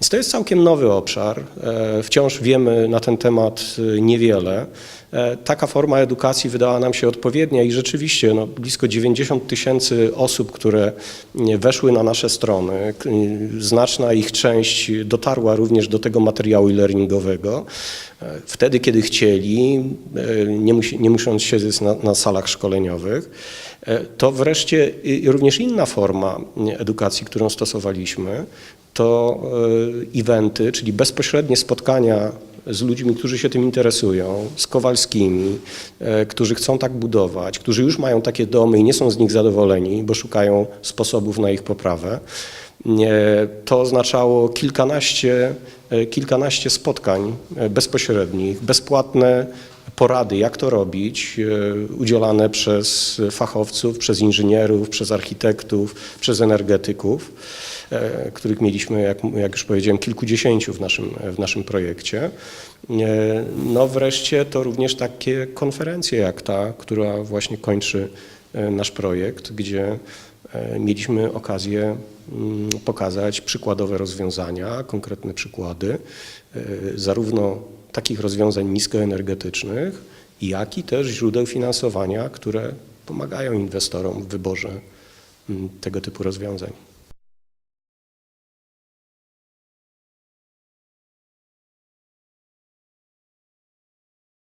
Więc to jest całkiem nowy obszar. E, Wciąż wiemy na ten temat e, niewiele. E, Taka forma edukacji wydała nam się odpowiednia i rzeczywiście no, blisko 90 tysięcy osób, które weszły na nasze strony, znaczna ich część dotarła również do tego materiału e-learningowego. E, Wtedy, kiedy chcieli, e, nie, nie musząc siedzieć na, na salach szkoleniowych. E, To wreszcie również inna forma nie, edukacji, którą stosowaliśmy, to eventy, czyli bezpośrednie spotkania z ludźmi, którzy się tym interesują, z Kowalskimi, którzy chcą tak budować, którzy już mają takie domy i nie są z nich zadowoleni, bo szukają sposobów na ich poprawę. To oznaczało kilkanaście, e, kilkanaście spotkań e, bezpośrednich, bezpłatne porady, jak to robić, e, udzielane przez fachowców, przez inżynierów, przez architektów, przez energetyków, których mieliśmy, jak, jak już powiedziałem, kilkudziesięciu w naszym, w naszym projekcie. No wreszcie to również takie konferencje jak ta, która właśnie kończy nasz projekt, gdzie mieliśmy okazję mm, pokazać przykładowe rozwiązania, konkretne przykłady, e, zarówno takich rozwiązań niskoenergetycznych, jak i też źródeł finansowania, które pomagają inwestorom w wyborze mm, tego typu rozwiązań.